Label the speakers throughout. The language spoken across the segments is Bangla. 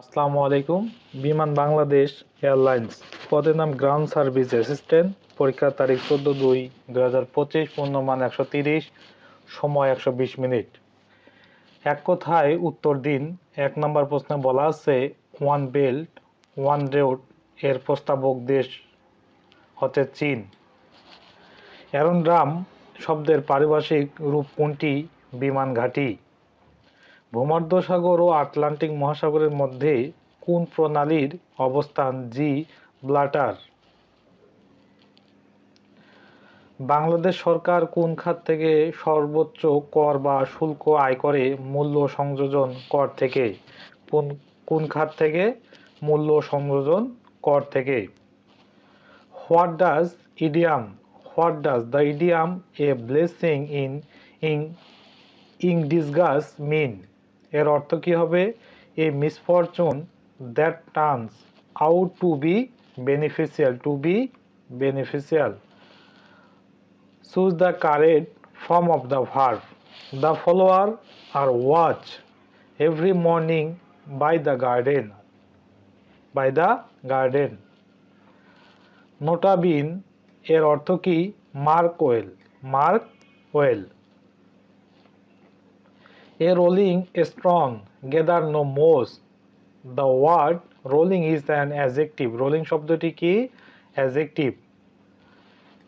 Speaker 1: আসসালামু আলাইকুম। বিমান বাংলাদেশ এয়ারলাইন্স, পদের নাম গ্রাউন্ড সার্ভিস অ্যাসিস্ট্যান্ট, পরীক্ষার তারিখ চোদ্দ দুই দু হাজার পঁচিশ, পূর্ণমান একশো তিরিশ, সময় একশো বিশ মিনিট। এক কথায় উত্তর দিন, এক নম্বর প্রশ্নে বলা আছে, ওয়ান বেল্ট, ওয়ান রোডের প্রস্তাবক দেশ হচ্ছে চীন। অ্যারনড্রাম শব্দের পারিভাষিক রূপ কোনটি? বিমান ঘাঁটি। ভূমধ্যসাগর ও আটলান্টিক মহাসাগরের মধ্যে কোন প্রণালীর অবস্থান? জি, ব্লাটার। বাংলাদেশ সরকার কোন খাত থেকে সর্বোচ্চ কর বা শুল্ক আয় করে মূল্য সংযোজন কর থেকে? কোন কোন খাত থেকে মূল্য সংযোজন কর থেকে? What does idiom? What does the idiom a blessing in, in in disguise mean? এর অর্থ কি হবে? A misfortune that turns out to be beneficial to be beneficial choose the correct form of the verb the follower are watch every morning by the garden by the garden নোটাবিন এর অর্থ কি? Mark well mark well A rolling strong, gather no most. The word rolling is an adjective. Rolling শব্দটি কি? Adjective.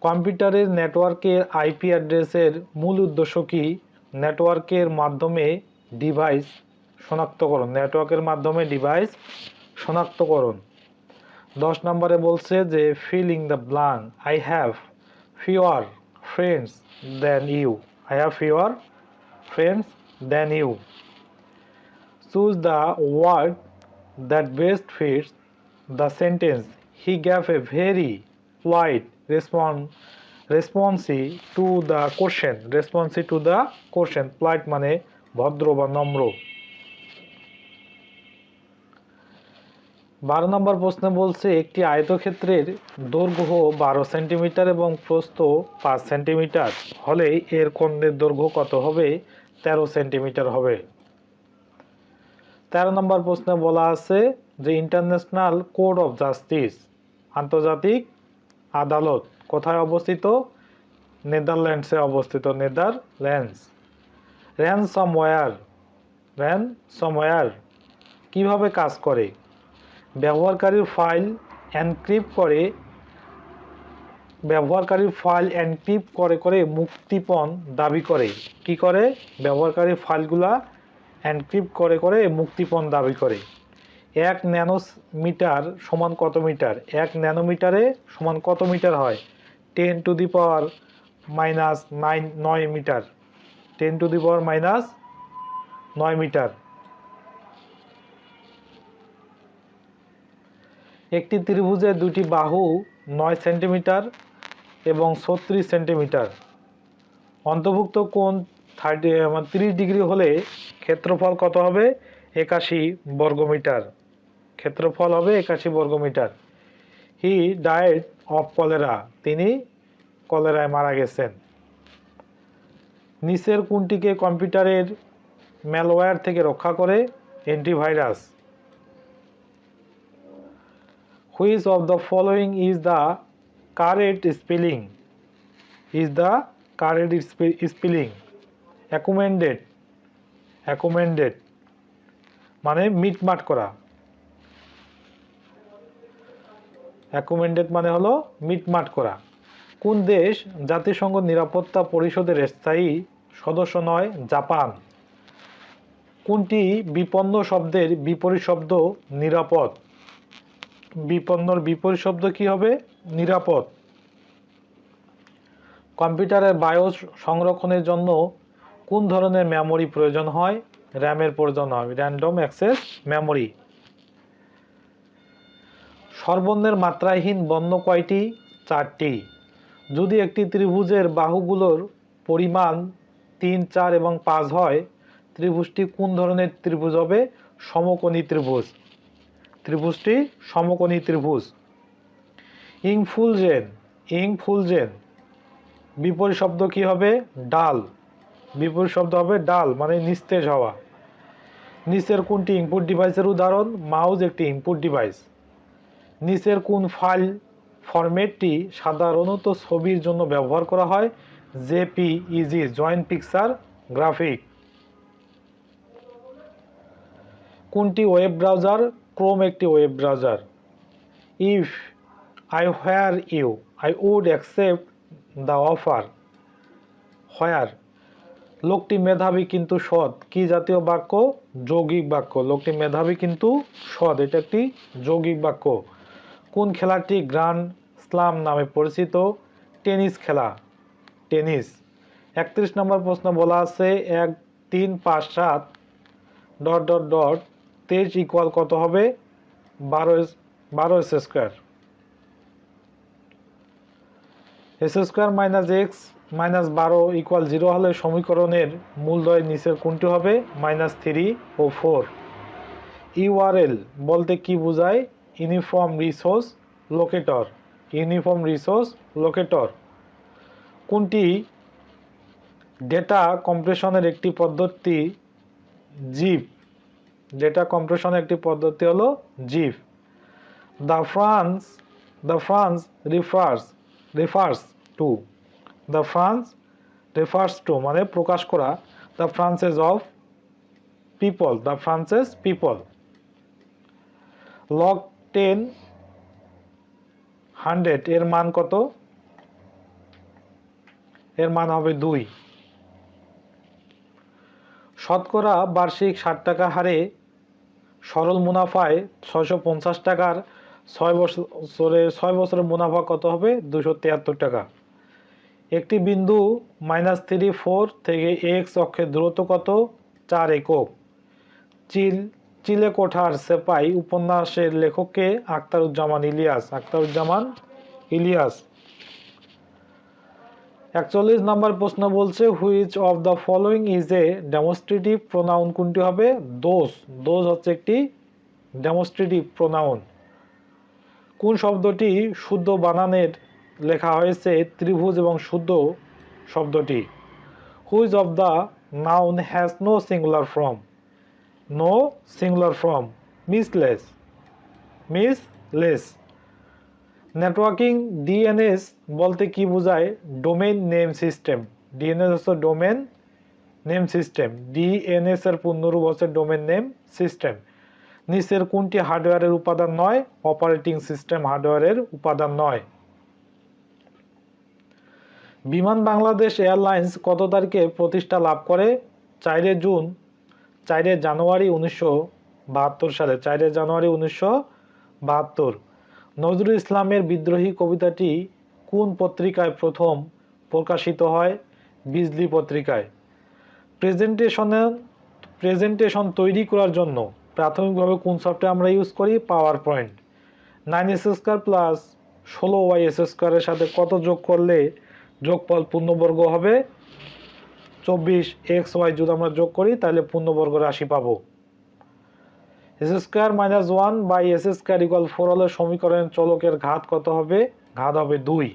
Speaker 1: কম্পিউটারের নেটওয়ার্কের আইপি অ্যাড্রেসের মূল উদ্দেশ্য কি? নেটওয়ার্কের মাধ্যমে ডিভাইস শনাক্তকরণ নেটওয়ার্কের মাধ্যমে ডিভাইস শনাক্তকরণ দশ নম্বরে বলছে যে filling the blank I have fewer friends than you I have fewer friends than you. Choose the word that best fits the sentence. He gave a very polite response response to the question. Response to the question. Polite মানে ভদ্র বা নম্র বারো নম্বর প্রশ্নে বলছে একটি আয়তক্ষেত্রের দৈর্ঘ্য বারো সেন্টিমিটার এবং প্রস্থ পাঁচ সেন্টিমিটার হলে এর কোণের দৈর্ঘ্য কত হবে তেরো সেন্টিমিটার হবে। তেরো নম্বর প্রশ্নে বলা আছে যে, ইন্টারন্যাশনাল কোড অফ জাস্টিস আন্তর্জাতিক আদালত কোথায় অবস্থিত? নেদারল্যান্ডসে অবস্থিত। নেদারল্যান্ডস। র্যানসমওয়্যার র্যানসমওয়্যার কীভাবে কাজ করে? ব্যবহারকারীর ফাইল এনক্রিপ্ট করে ব্যবহারকারীর ফাইল এনক্রিপ্ট করে করে মুক্তিপণ দাবি করে। কি করে? ব্যবহারকারীর ফাইলগুলা এনক্রিপ্ট করে করে মুক্তিপণ দাবি করে। এক ন্যানোমিটার সমান কত মিটার? এক ন্যানোমিটারে সমান কত মিটার হয়? Ten to the power minus nine নয় metre. Ten to the power minus নয় মিটার। একটি ত্রিভুজের দুটি বাহু নয় সেন্টিমিটার এবং ছত্রিশ সেন্টিমিটার। অন্তর্ভুক্ত কোণ থার্টি তিরিশ ডিগ্রি হলে ক্ষেত্রফল কত হবে? একাশি বর্গমিটার। ক্ষেত্রফল হবে একাশি বর্গমিটার। হি ডায়েট অফ কলেরা তিনি কলেরায় মারা গেছেন। নিচের কোনটিকে কম্পিউটারের ম্যালওয়্যার থেকে রক্ষা করে antivirus which of the following is the correct spelling is the correct spelling. Recommended recommended মানে মিটমাট করা। Recommended মানে হলো মিটমাট করা। কোন দেশ জাতিসংঘ নিরাপত্তা পরিষদের স্থায়ী সদস্য নয়? জাপান। কোনটি বিপন্ন শব্দের বিপরীত শব্দ নিরাপদ? বিপন্নর বিপরীত শব্দ কি হবে? নিরাপদ। কম্পিউটারের বায়োস সংরক্ষণের জন্য কোন ধরনের মেমোরি প্রয়োজন হয়? র্যামের প্রয়োজন হয়। Random access memory. সর্বর্ণের মাত্রাহীন বর্ণ কয়টি? চারটি। যদি একটি ত্রিভুজের বাহুগুলোর পরিমাণ তিন, চার এবং পাঁচ হয়, ত্রিভুজটি কোন ধরনের ত্রিভুজ হবে? সমকোণী ত্রিভুজ। ত্রিভুজটি সমকোণী ত্রিভুজ। ইংফুলজেন ইংফুলজেন বিপরীত শব্দ কি হবে? ডাল। বিপরীত শব্দ হবে ডাল মানে নিস্তেজ হওয়া। নিচের কোনটি ইনপুট ডিভাইসের উদাহরণ? মাউস একটি ইনপুট ডিভাইস নিচের কোন ফাইল ফরম্যাটটি সাধারণত ছবির জন্য ব্যবহার করা হয়? জেপিইজি জয়েন্ট পিকচার গ্রাফিক কোনটি ওয়েব ব্রাউজার ক্রোম একটি web browser if I where you I would accept the offer where লোকটি মেধাবী কিন্তু সৎ। কি জাতীয় বাক্য? যৌগিক বাক্য। লোকটি মেধাবী কিন্তু সৎ। এটা একটি যৌগিক বাক্য। কোন খেলাটি গ্র্যান্ড স্লাম নামে পরিচিত? টেনিস খেলা। টেনিস। একত্রিশ নম্বর প্রশ্ন বলা আছে, এক, তিন, পাঁচ, সাত, ডট ডট ডট, তেইশ ইকুয়াল কত হবে? বারো বারো square. X square minus x minus বারো ইকুয়াল জিরো হলে সমীকরণের মূলদয় নিচের কোনটি হবে? মাইনাস থ্রি ও ফোর। ইউআরএল বলতে কি বোঝায়? Uniform resource locator. Uniform resource locator. কোনটি? ডেটা কম্প্রেশনের একটি পদ্ধতি জিপ। ডেটা কম্প্রেশনের একটি পদ্ধতি হলো zip. The France the France refers, refers. To the France refers to মানে প্রকাশ করা the France's of people the franchise people log ten hundred এর মান কত? এর মান হবে দুই। শতকরা বার্ষিক ষাট টাকা হারে সরল মুনাফায় ছয়শো পঞ্চাশ টাকার ছয় বছরের ছয় বছরের মুনাফা কত হবে? দুশো তিয়াত্তর টাকা। একটি বিন্দু মাইনাস থ্রি ফোর থেকে এক্স অক্ষের দূরত্ব কত? চার একক। চিল, চিলে কোঠার সেপাই উপন্যাসের লেখককে আখতারুজ্জামান ইলিয়াস আখতারুজ্জামান ইলিয়াস। একচল্লিশ নম্বর প্রশ্ন বলছে which of the following is a demonstrative pronoun কোনটি হবে? দোষ। দোষ হচ্ছে একটি ডেমোস্ট্রেটিভ প্রোনাউন কোন শব্দটি শুদ্ধ বানানের লেখা হয়েছে ত্রিভুজ এবং শুদ্ধ শব্দটি। Which of the noun has no singular form no singular form measles measles networking DNS বলতে কি বোঝায়? ডোমেন নেম সিস্টেম ডিএনএস হচ্ছে ডোমেন নেম সিস্টেম ডিএনএস এর পূর্ণরূপ হচ্ছে ডোমেন নেম সিস্টেম নিচের কোনটি হার্ডওয়্যারের উপাদান নয়? অপারেটিং সিস্টেম হার্ডওয়্যারের উপাদান নয়। বিমান বাংলাদেশ এয়ারলাইন্স কত তারিখে প্রতিষ্ঠা লাভ করে? চারে জুন চারে জানুয়ারি উনিশশো বাহাত্তর সালে। চারে জানুয়ারি উনিশশো বাহাত্তর। নজরুল ইসলামের বিদ্রোহী কবিতাটি কোন পত্রিকায় প্রথম প্রকাশিত হয়? বিজলি পত্রিকায়। প্রেজেন্টেশনে, প্রেজেন্টেশন তৈরি করার জন্য প্রাথমিকভাবে কোন সফটওয়্যার আমরা ইউজ করি? PowerPoint nine S square plus ষোলো ওয়াই এস স্কোয়ারের সাথে কত যোগ করলে যোগফল পূর্ণবর্গ হবে চব্বিশ এক্স ওয়াই যদি আমরা যোগ করি, তাহলে পূর্ণবর্গ রাশি পাবো। S square minus one by S square equal four হলে সমীকরণের চলকের ঘাত কত হবে? ঘাত হবে দুই।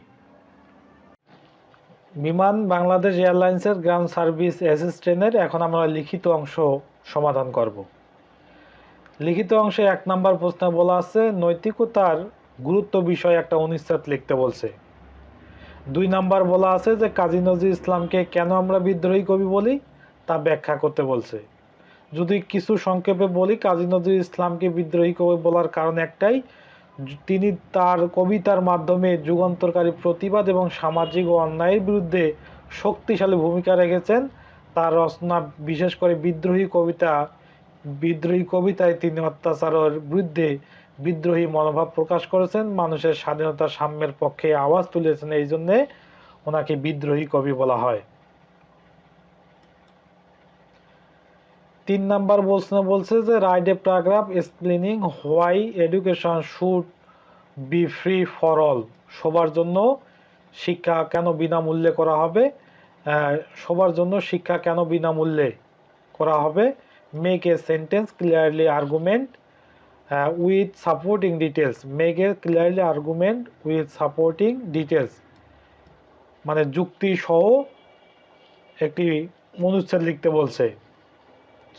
Speaker 1: বিমান বাংলাদেশ এয়ারলাইন্সের গ্রাউন্ড সার্ভিস অ্যাসিস্ট্যান্টের এখন আমরা লিখিত অংশ সমাধান করব। লিখিত অংশে এক নাম্বার প্রশ্নে বলা আছে, নৈতিকতার গুরুত্ব বিষয়ে একটা অনুচ্ছেদ লিখতে বলছে। দুই নাম্বার বলা আছে যে কাজী নজরুল ইসলামকে কেন আমরা বিদ্রোহী কবি বলি? তা ব্যাখ্যা করতে বলছে। যদি কিছু সংক্ষেপে বলি, কাজী নজরুল ইসলামকে বিদ্রোহী কবি বলার কারণ একটাই, তিনি তার কবিতার মাধ্যমে যুগান্তরকারী প্রতিবাদ এবং সামাজিক ও অন্যায়ের বিরুদ্ধে শক্তিশালী ভূমিকা রেখেছেন। তার রচনা, বিশেষ করে বিদ্রোহী কবিতা, বিদ্রোহী কবিতায় তিনি অত্যাচারের বিরুদ্ধে বিদ্রোহী মনোভাব প্রকাশ করেছেন, মানুষের স্বাধীনতা সাম্যের পক্ষে আওয়াজ তুলেছেন, এই জন্যে ওনাকে বিদ্রোহী কবি বলা হয়। তিন নাম্বার প্রশ্ন বলছে যে write a paragraph explaining why education should be free for all. সবার জন্য শিক্ষা কেন বিনামূল্যে করা হবে? সবার জন্য শিক্ষা কেন বিনামূল্যে করা হবে? Make a sentence clearly argument with supporting details make a clearly argument with supporting details মানে যুক্তি সহ একটি অনুচ্ছেদ লিখতে বলছে।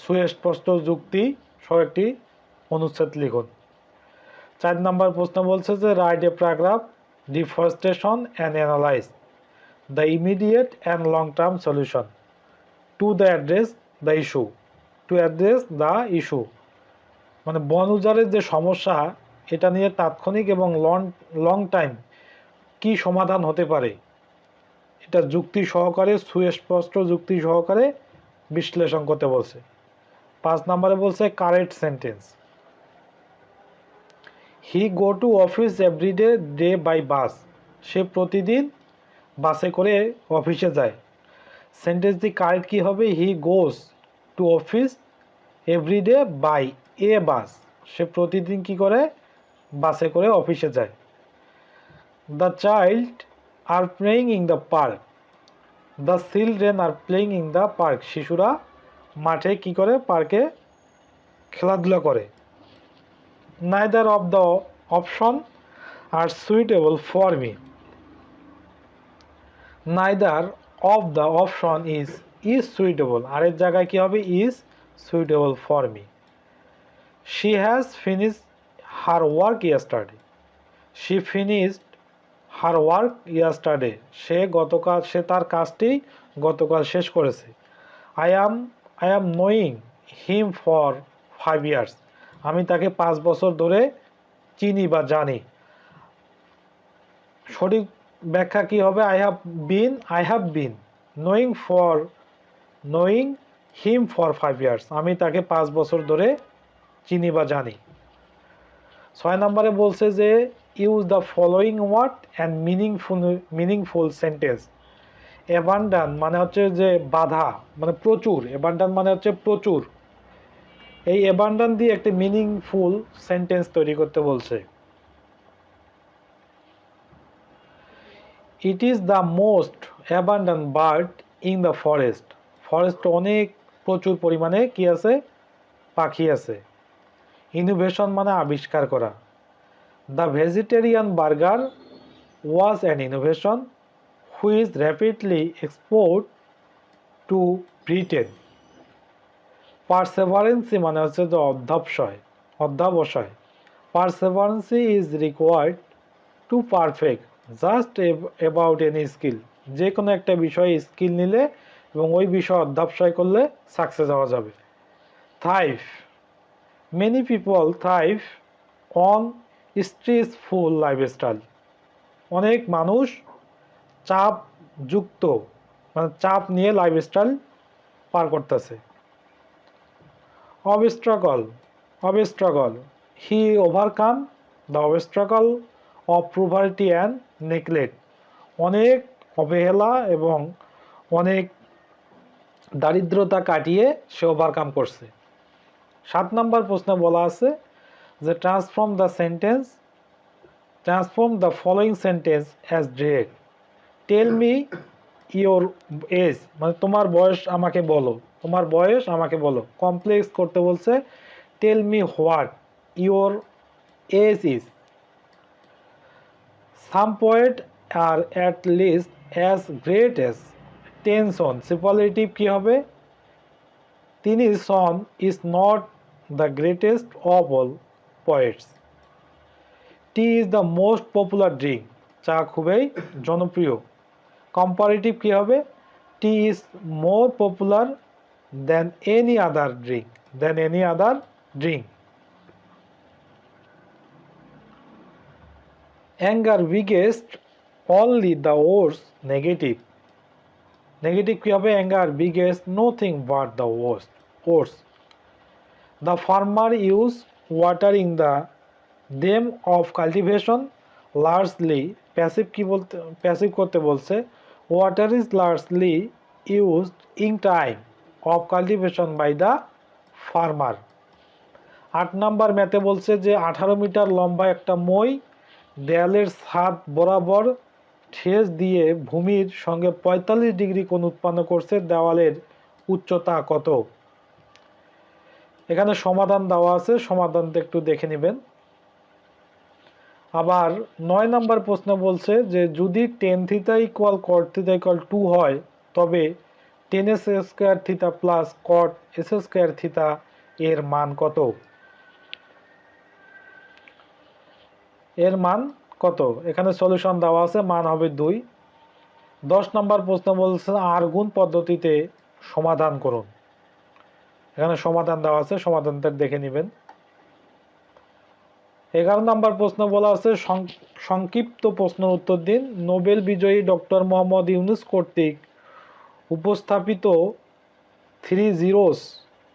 Speaker 1: সুস্পষ্ট যুক্তি সহ একটি অনুচ্ছেদ লিখুন। চার নম্বর প্রশ্ন বলছে যে, write a paragraph, deforestation and analyse, the immediate and long term solution, to the address the issue, to address the issue. মানে বন উজাড়ের যে সমস্যা, এটা নিয়ে তাৎক্ষণিক এবং লং লং টাইম কি সমাধান হতে পারে? এটা যুক্তি সহকারে, সুস্পষ্ট যুক্তি সহকারে বিশ্লেষণ করতে বলছে। পাঁচ নম্বরে বলছে correct sentence he go to office everyday day by bus সে প্রতিদিন বাসে করে অফিসে যায়। সেন্টেন্সটি কারেক্ট কী হবে? He goes to office everyday by a bus, সে প্রতিদিন কি করে? বাসে করে অফিসে যায়। The child are playing in the park the children are playing in the park শিশুরা মাঠে কি করে? পার্কে খেলাধুলা করে। Neither of the option are suitable for me neither of the option is is suitable আরের জায়গায় কি হবে? Is suitable for me she has finish her work yesterday she finished her work yesterday সে গতকাল, সে তার কাজটি গতকাল শেষ করেছে। I am I am knowing him for five years আমি তাকে পাঁচ বছর ধরে চিনি বা জানি। সঠিক ব্যাখ্যা কি হবে? I have been I have been knowing for knowing him for five years আমি তাকে পাঁচ বছর ধরে চিনি বা জানি। ছয় নম্বরে বলছে যে use the following word and meaningful meaningful sentence abundant মানে হচ্ছে যে বাধা মানে প্রচুর। এবান্ডান মানে হচ্ছে প্রচুর। এই এবান্ডান দিয়ে একটি মিনিংফুল সেন্টেন্স তৈরি করতে বলছে। It is the most abundant bird in the forest forest অনেক প্রচুর পরিমাণে কি আছে? পাখি আছে। ইনোভেশন মানে আবিষ্কার করা। The vegetarian burger was an innovation which rapidly export to Britain. Perseverance মানে হচ্ছে যে অধ্যাবসয়, অধ্যাবসায়। Perseverance is required to perfect, just about any skill. যে কোনো একটা বিষয়ে স্কিল নিলে এবং ওই বিষয়ে অধ্যাবসায় করলে সাকসেস হওয়া যাবে। Thrive many people thrive on stressful lifestyle অনেক মানুষ চাপ যুক্ত মানে চাপ নিয়ে লাইফস্টাইল পার করতেছে। Obstacle obstacle he overcome the obstacle of poverty and neglect অনেক অবহেলা এবং অনেক দারিদ্রতা কাটিয়ে সে ওভারকাম করছে। সাত নম্বর প্রশ্নে বলা আছে যে transform the sentence transform the following sentence as direct tell me your age মানে তোমার বয়স আমাকে বলো। তোমার বয়স আমাকে বলো। কমপ্লেক্স করতে বলছে tell me what your age is some poet are at least as great as Tennyson superlative কী হবে? Tennyson is not the greatest of all poets tea is the most popular drink চা খুবই জনপ্রিয়। কম্পারেটিভ কী হবে? Tea is more popular than any other drink than any other drink anger begets only the worse negative negative কী হবে? Anger begets nothing but the worse worse the farmer use watering the them of cultivation largely passive কি বলতে প্যাসিভ করতে বলছে water is largely used in time of cultivation by the farmer আট নাম্বার ম্যাথে বলছে যে, আঠারো মিটার লম্বা একটা মই দেয়ালের ছাদ বরাবর ঠেস দিয়ে ভূমির সঙ্গে পঁয়তাল্লিশ ডিগ্রি কোণ উৎপন্ন করছে, দেওয়ালের উচ্চতা কত? এখানে সমাধান দেওয়া আছে, সমাধানটা একটু দেখে নেবেন। আবার নয় নাম্বার প্রশ্ন বলছে যে, যদি tan theta equal cot theta equal to হয়, তবে tan S square theta plus cot S square theta এর মান কত? এর মান কত? এখানে সলিউশন দেওয়া আছে, মান হবে দুই। দশ নম্বর প্রশ্ন বলছে, আর গুণ পদ্ধতিতে সমাধান করুন। এখানে সমাধান দেওয়া আছে, সমাধানটা দেখে নেবেন। এগারো নম্বর প্রশ্ন বলা আছে সংক্ষিপ্ত প্রশ্নের উত্তর দিন। নোবেল বিজয়ী ডক্টর মোহাম্মদ ইউনুস কর্তৃক উপস্থাপিত থ্রি জিরোস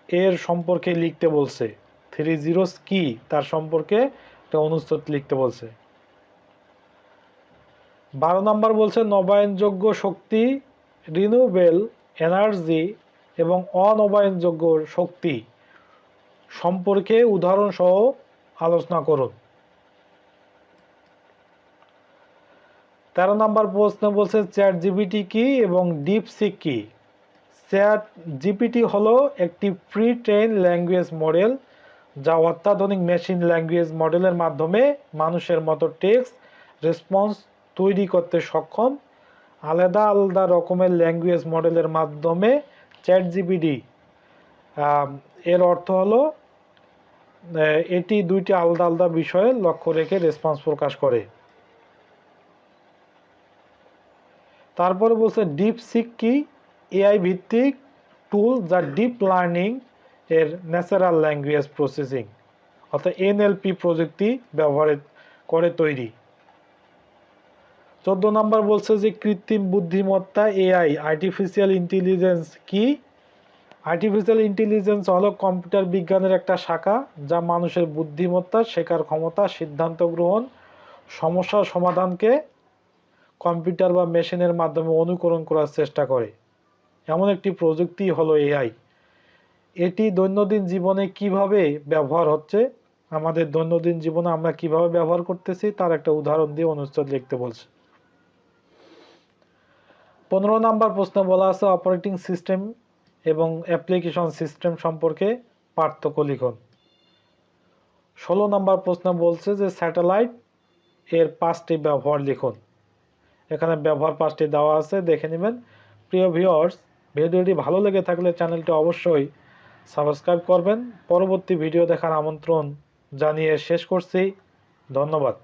Speaker 1: এর সম্পর্কে লিখতে বলছে। থ্রি জিরোস কি? তার সম্পর্কে একটা লিখতে বলছে। বারো নম্বর বলছে, নবায়নযোগ্য শক্তি রিনিউবেল এনার্জি এবং অনবায়নযোগ্য শক্তি সম্পর্কে উদাহরণ সহ আলোচনা করুন। তেরো নম্বর প্রশ্ন বলছে চ্যাট জিপিটি কি এবং ডিপ সিক কি? চ্যাট জিপিটি হলো একটি প্রি ট্রেন ল্যাঙ্গুয়েজ মডেল যা অত্যাধুনিক মেশিন ল্যাঙ্গুয়েজ মডেলের মাধ্যমে মানুষের মতো টেক্সট রেসপন্স তৈরি করতে সক্ষম। আলাদা আলাদা রকমের ল্যাঙ্গুয়েজ মডেলের মাধ্যমে চ্যাট জিপিটি এর অর্থ হলো এটি দুইটি আলাদা আলাদা বিষয়ে লক্ষ্য রেখে রেসপন্স প্রকাশ করে। তারপরে বলছে ডিপ সিক কি? এআই ভিত্তিক টুল যা ডিপ লার্নিং এর ন্যাচারাল ল্যাঙ্গুয়েজ প্রসেসিং অর্থাৎ এনএলপি প্রযুক্তি ব্যবহার করে তৈরি। চোদ্দ নম্বর বলছে যে কৃত্রিম বুদ্ধিমত্তা এআই আর্টিফিশিয়াল ইন্টেলিজেন্স কি? আর্টিফিশিয়াল ইন্টেলিজেন্স হলো কম্পিউটার বিজ্ঞানের একটা শাখা যা মানুষের বুদ্ধিমত্তা, শেখার ক্ষমতা, সিদ্ধান্ত গ্রহণ, সমস্যা সমাধানকে কম্পিউটার বা মেশিনের মাধ্যমে অনুকরণ করার চেষ্টা করে। এমন একটি প্রযুক্তি হলো এআই এটি দৈনন্দিন জীবনে কীভাবে ব্যবহার হচ্ছে? আমাদের দৈনন্দিন জীবনে আমরা কীভাবে ব্যবহার করতেছি? তার একটা উদাহরণ দিয়ে অনুচ্ছেদ লিখতে বলছে। পনেরো নাম্বার প্রশ্ন বলা আছে অপারেটিং সিস্টেম এবং অ্যাপ্লিকেশন সিস্টেম সম্পর্কে পার্থক্য লিখুন। ষোলো নাম্বার প্রশ্ন বলছে যে স্যাটেলাইট এর পাঁচটি ব্যবহার লিখুন। এখানে ব্যবহার পাঁচটি দেওয়া আছে, দেখে নেবেন। প্রিয় ভিউয়ার্স ভিডিওটি ভালো লেগে থাকলে চ্যানেলটি অবশ্যই সাবস্ক্রাইব করবেন। পরবর্তী ভিডিও দেখার আমন্ত্রণ জানিয়ে শেষ করছি। ধন্যবাদ।